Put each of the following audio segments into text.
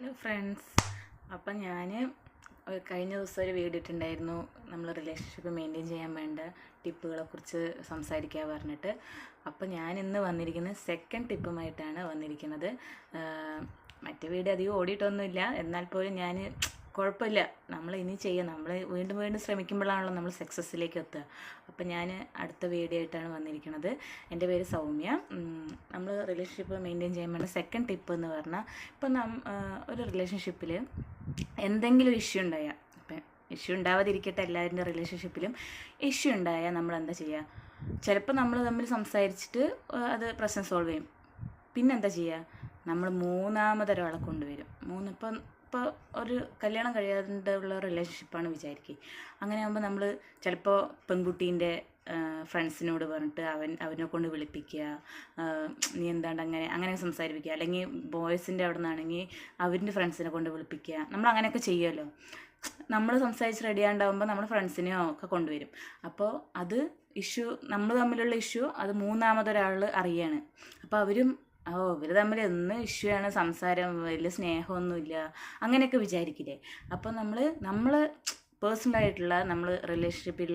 Hello friends അപ്പം ഞാൻ കഴിഞ്ഞ ദിവസം ഒരു വീഡിയോ ഇട്ടുണ്ടായിരുന്നു. നമ്മൾ റിലേഷൻഷിപ്പ് മെയിന്റെയിൻ ചെയ്യാൻ വേണ്ട ടിപ്പുകളെ കുറിച്ച് സംസാരിക്കാൻ പറഞ്ഞിട്ട്. അപ്പം ഞാൻ ഇന്ന് വന്നിരിക്കുന്നത് സെക്കൻഡ് ടിപ്പുമായിട്ടാണ് വന്നിരിക്കുന്നത്. മറ്റു മറ്റേ വീഡിയോ അധികം ഓടിയിട്ടൊന്നുമില്ല. എന്നാൽ പോലും ഞാൻ കുഴപ്പമില്ല. നമ്മൾ ഇനി ചെയ്യാം നമ്മൾ വീണ്ടും വീണ്ടും ശ്രമിക്കുമ്പോഴാണല്ലോ നമ്മൾ സക്സസ്സിലേക്ക് എത്തുക. അപ്പം ഞാൻ അടുത്ത വീഡിയോ ആയിട്ടാണ് വന്നിരിക്കുന്നത്. എന്റെ പേര് സൗമ്യ. നമ്മൾ റിലേഷൻഷിപ്പ് മെയിന്റെയിൻ ചെയ്യാൻ വേണ്ട സെക്കൻഡ് ടിപ്പ് എന്ന് പറഞ്ഞാൽ ഇപ്പം നം ഒരു റിലേഷൻഷിപ്പിൽ എന്തെങ്കിലും ഇഷ്യൂ ഉണ്ടായാൽ ഇപ്പം ഇഷ്യൂ ഉണ്ടാവാതിരിക്കട്ടെ എല്ലാവരുടെ റിലേഷൻഷിപ്പിലും ഇഷ്യൂ ഉണ്ടായാൽ നമ്മൾ എന്താ ചെയ്യുക ചിലപ്പോൾ നമ്മൾ തമ്മിൽ സംസാരിച്ചിട്ട് അത് പ്രശ്നം സോൾവ് ചെയ്യും. പിന്നെന്താ ചെയ്യുക നമ്മൾ മൂന്നാമതൊരാളെ കൊണ്ടുവരും. മൂന്ന് ഇപ്പം ഇപ്പോൾ ഒരു കല്യാണം കഴിയാതെ ഉള്ള റിലേഷൻഷിപ്പാണ് വിചാരിക്കുക അങ്ങനെ ആകുമ്പോൾ നമ്മൾ ചിലപ്പോൾ പെൺകുട്ടീന്റെ ഫ്രണ്ട്സിനോട് പറഞ്ഞിട്ട് അവൻ അവനെ കൊണ്ട് വിളിപ്പിക്കുക നീ എന്താണ്ട് അങ്ങനെ അങ്ങനെ സംസാരിപ്പിക്കുക അല്ലെങ്കിൽ ബോയ്സിന്റെ അവിടെ നിന്നാണെങ്കിൽ അവരിന്റെ ഫ്രണ്ട്സിനെ കൊണ്ട് വിളിപ്പിക്കുക നമ്മൾ അങ്ങനെയൊക്കെ ചെയ്യുമല്ലോ നമ്മൾ സംസാരിച്ച് റെഡി ആണ്ടാവുമ്പോൾ നമ്മൾ ഫ്രണ്ട്സിനെയോ ഒക്കെ കൊണ്ടുവരും. അപ്പോൾ അത് ഇഷ്യൂ നമ്മൾ തമ്മിലുള്ള ഇഷ്യൂ അത് മൂന്നാമതൊരാൾ അറിയാണ്. അപ്പോൾ അവരും ഓ ഇവർ തമ്മിൽ എന്ന് ഇഷ്യൂ ആണ്. സംസാരം വലിയ സ്നേഹമൊന്നുമില്ല. അങ്ങനെയൊക്കെ വിചാരിക്കില്ലേ? അപ്പോൾ നമ്മൾ നമ്മൾ പേഴ്സണലായിട്ടുള്ള നമ്മൾ റിലേഷൻഷിപ്പിൽ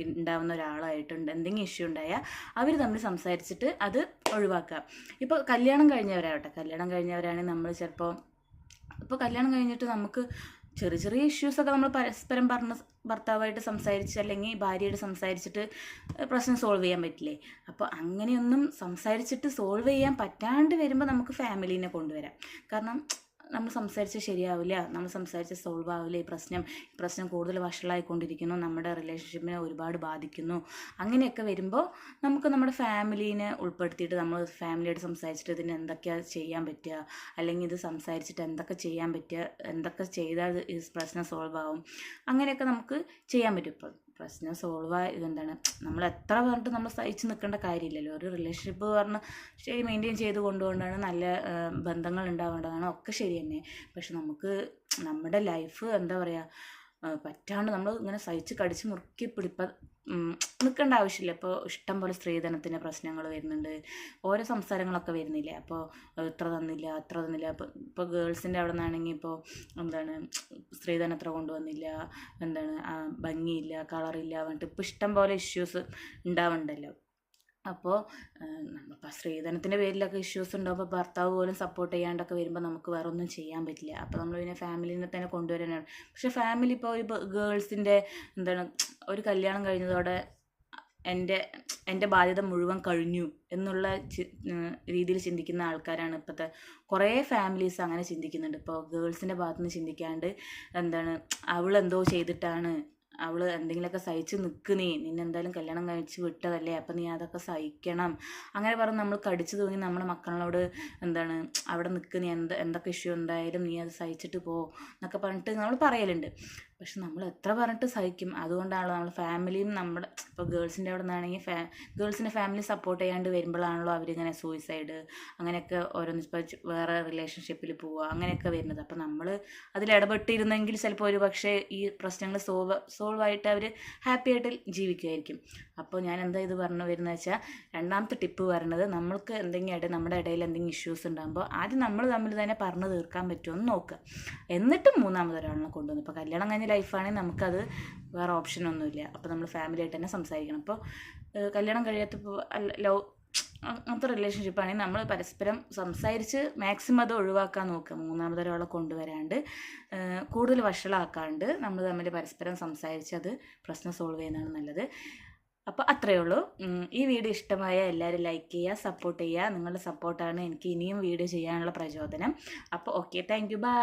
ഉണ്ടാവുന്ന ഒരാളായിട്ടുണ്ട്. എന്തെങ്കിലും ഇഷ്യൂ ഉണ്ടായാൽ അവർ തമ്മിൽ സംസാരിച്ചിട്ട് അത് ഒഴിവാക്കുക ഇപ്പോൾ കല്യാണം കഴിഞ്ഞവരാവട്ടെ. കല്യാണം കഴിഞ്ഞവരാണെങ്കിൽ നമ്മൾ ചിലപ്പോൾ ഇപ്പോൾ കല്യാണം കഴിഞ്ഞിട്ട് നമുക്ക് ചെറിയ ചെറിയ ഇഷ്യൂസൊക്കെ നമ്മൾ പരസ്പരം പറഞ്ഞ ഭർത്താവായിട്ട് സംസാരിച്ച് അല്ലെങ്കിൽ ഭാര്യയായിട്ട് സംസാരിച്ചിട്ട് പ്രശ്നം സോൾവ് ചെയ്യാൻ പറ്റില്ലേ? അപ്പോൾ അങ്ങനെയൊന്നും സംസാരിച്ചിട്ട് സോൾവ് ചെയ്യാൻ പറ്റാണ്ട് വരുമ്പോൾ നമുക്ക് ഫാമിലീനെ കൊണ്ടുവരാം. കാരണം നമ്മൾ സംസാരിച്ച് ശരിയാവില്ല നമ്മൾ സംസാരിച്ച് സോൾവ് ആവില്ല ഈ പ്രശ്നം പ്രശ്നം കൂടുതൽ വഷളായിക്കൊണ്ടിരിക്കുന്നു നമ്മുടെ റിലേഷൻഷിപ്പിനെ ഒരുപാട് ബാധിക്കുന്നു. അങ്ങനെയൊക്കെ വരുമ്പോൾ നമുക്ക് നമ്മുടെ ഫാമിലീനെ ഉൾപ്പെടുത്തിയിട്ട് നമ്മൾ ഫാമിലിയായിട്ട് സംസാരിച്ചിട്ട് ഇതിന് എന്തൊക്കെയാണ് ചെയ്യാൻ പറ്റുക അല്ലെങ്കിൽ ഇത് സംസാരിച്ചിട്ട് എന്തൊക്കെ ചെയ്യാൻ പറ്റുക എന്തൊക്കെ ചെയ്താൽ ഈ പ്രശ്നം സോൾവ് ആവും അങ്ങനെയൊക്കെ നമുക്ക് ചെയ്യാൻ പറ്റും ഇപ്പോൾ പ്രശ്നം സോൾവ് ആയി ഇതെന്താണ്? നമ്മൾ എത്ര പറഞ്ഞിട്ട് നമ്മൾ സഹിച്ച് നിൽക്കേണ്ട കാര്യമില്ലല്ലോ. ഒരു റിലേഷൻഷിപ്പ് പറഞ്ഞ് ശരി മെയിന്റെയിൻ ചെയ്ത് കൊണ്ടുകൊണ്ടാണ് നല്ല ബന്ധങ്ങൾ ഉണ്ടാവേണ്ടതാണ് ഒക്കെ ശരി തന്നെ പക്ഷെ നമുക്ക് നമ്മുടെ ലൈഫ് എന്താ പറയുക പറ്റാണ്ട് നമ്മൾ ഇങ്ങനെ സഹിച്ച് കടിച്ച് മുറുക്കി പിടിപ്പ നിൽക്കേണ്ട ആവശ്യമില്ല. ഇപ്പോൾ ഇഷ്ടം പോലെ സ്ത്രീധനത്തിന്റെ പ്രശ്നങ്ങൾ വരുന്നുണ്ട്. ഓരോ സംസാരങ്ങളൊക്കെ വരുന്നില്ലേ? അപ്പോൾ ഇത്ര തന്നില്ല അത്ര തന്നില്ല. ഇപ്പോൾ ഇപ്പോൾ ഗേൾസിന്റെ അവിടെ നിന്നാണെങ്കിൽ ഇപ്പോൾ എന്താണ് സ്ത്രീധനം എത്ര കൊണ്ടുവന്നില്ല എന്താണ് ഭംഗിയില്ല കളറില്ല പറഞ്ഞിട്ട് ഇപ്പോൾ ഇഷ്ടം പോലെ ഇഷ്യൂസ് ഉണ്ടാവുന്നുണ്ടല്ലോ അപ്പോൾ നമ്മളിപ്പോൾ സ്ത്രീധനത്തിന്റെ പേരിലൊക്കെ ഇഷ്യൂസ് ഉണ്ടാകുമ്പോൾ ഭർത്താവ് പോലും സപ്പോർട്ട് ചെയ്യാണ്ടൊക്കെ വരുമ്പോൾ നമുക്ക് വേറെ ഒന്നും ചെയ്യാൻ പറ്റില്ല. അപ്പോൾ നമ്മൾ പിന്നെ ഫാമിലിനെ തന്നെ കൊണ്ടുവരാനാണ്. പക്ഷേ ഫാമിലി ഇപ്പോൾ ഒരു ഗേൾസിന്റെ എന്താണ് ഒരു കല്യാണം കഴിഞ്ഞതോടെ എന്റെ എന്റെ ബാധ്യത മുഴുവൻ കഴിഞ്ഞു എന്നുള്ള രീതിയിൽ ചിന്തിക്കുന്ന ആൾക്കാരാണ് ഇപ്പോഴത്തെ കുറേ ഫാമിലീസ് അങ്ങനെ ചിന്തിക്കുന്നുണ്ട്. ഇപ്പോൾ ഗേൾസിന്റെ ഭാഗത്തുനിന്ന് ചിന്തിക്കാണ്ട് എന്താണ് അവൾ എന്തോ ചെയ്തിട്ടാണ് അവൾ എന്തെങ്കിലുമൊക്കെ സഹിച്ച് നിൽക്ക് നീ നിന്നെ എന്തായാലും കല്യാണം കഴിച്ച് വിട്ടതല്ലേ അപ്പം നീ അതൊക്കെ സഹിക്കണം. അങ്ങനെ പറഞ്ഞ് നമ്മൾ കടിച്ചു തൂങ്ങി നമ്മുടെ മക്കളോട് എന്താണ് അവിടെ നിൽക്ക് നീ എന്ത് എന്തൊക്കെ ഇഷ്യൂ ഉണ്ടായാലും നീ അത് സഹിച്ചിട്ട് പോ എന്നൊക്കെ പറഞ്ഞിട്ട് നമ്മൾ പറയലുണ്ട്. പക്ഷെ നമ്മൾ എത്ര പറഞ്ഞിട്ട് സഹിക്കും. അതുകൊണ്ടാണല്ലോ നമ്മൾ ഫാമിലിയും നമ്മുടെ ഇപ്പോൾ ഗേൾസിന്റെ അവിടെ നിന്നാണെങ്കിൽ ഫാ ഗേൾസിന്റെ ഫാമിലി സപ്പോർട്ട് ചെയ്യാണ്ട് വരുമ്പോഴാണല്ലോ അവരിങ്ങനെ സൂയിസൈഡ് അങ്ങനെയൊക്കെ ഓരോന്ന് ഇപ്പോൾ വേറെ റിലേഷൻഷിപ്പിൽ പോവുക അങ്ങനെയൊക്കെ വരുന്നത്. അപ്പോൾ നമ്മൾ അതിൽ ഇടപെട്ടിരുന്നെങ്കിൽ ചിലപ്പോൾ ഒരു പക്ഷേ ഈ പ്രശ്നങ്ങൾ സോൾവ് സോൾവ് ആയിട്ട് അവർ ഹാപ്പി ആയിട്ട് ജീവിക്കുമായിരിക്കും അപ്പോൾ ഞാൻ എന്താ ഇത് പറഞ്ഞു വരുന്നത് വെച്ചാൽ രണ്ടാമത്തെ ടിപ്പ് പറയുന്നത് നമ്മൾക്ക് എന്തെങ്കിലും ഇടയിൽ നമ്മുടെ ഇടയിൽ എന്തെങ്കിലും ഇഷ്യൂസ് ഉണ്ടാകുമ്പോൾ ആദ്യം നമ്മൾ തമ്മിൽ തന്നെ പറഞ്ഞു തീർക്കാൻ പറ്റുമോ എന്ന് നോക്കുക. എന്നിട്ട് ഒരാളെ കൊണ്ടുവന്നു. ഇപ്പോൾ കല്യാണം കഴിഞ്ഞ ലൈഫാണെങ്കിൽ നമുക്കത് വേറെ ഓപ്ഷൻ ഒന്നുമില്ല. അപ്പോൾ നമ്മൾ ഫാമിലി ആയിട്ട് തന്നെ സംസാരിക്കണം. അപ്പോൾ കല്യാണം കഴിയാത്തപ്പോൾ ലവ് അങ്ങനത്തെ റിലേഷൻഷിപ്പ് ആണെങ്കിൽ നമ്മൾ പരസ്പരം സംസാരിച്ച് മാക്സിമം അത് ഒഴിവാക്കാൻ നോക്കുക. മൂന്നാമതൊരാളെ കൊണ്ടുവരാണ്ട് കൂടുതൽ വഷളാക്കാണ്ട് നമ്മൾ തമ്മിൽ പരസ്പരം സംസാരിച്ച് അത് പ്രശ്നം സോൾവ് ചെയ്യുന്നതാണ് നല്ലത്. അപ്പോൾ അത്രയേ ഉള്ളൂ. ഈ വീഡിയോ ഇഷ്ടമായ എല്ലാവരും ലൈക്ക് ചെയ്യുക സപ്പോർട്ട് ചെയ്യുക. നിങ്ങളുടെ സപ്പോർട്ടാണ് എനിക്ക് ഇനിയും വീഡിയോ ചെയ്യാനുള്ള പ്രചോദനം. അപ്പോൾ ഓക്കെ താങ്ക് യു ബൈ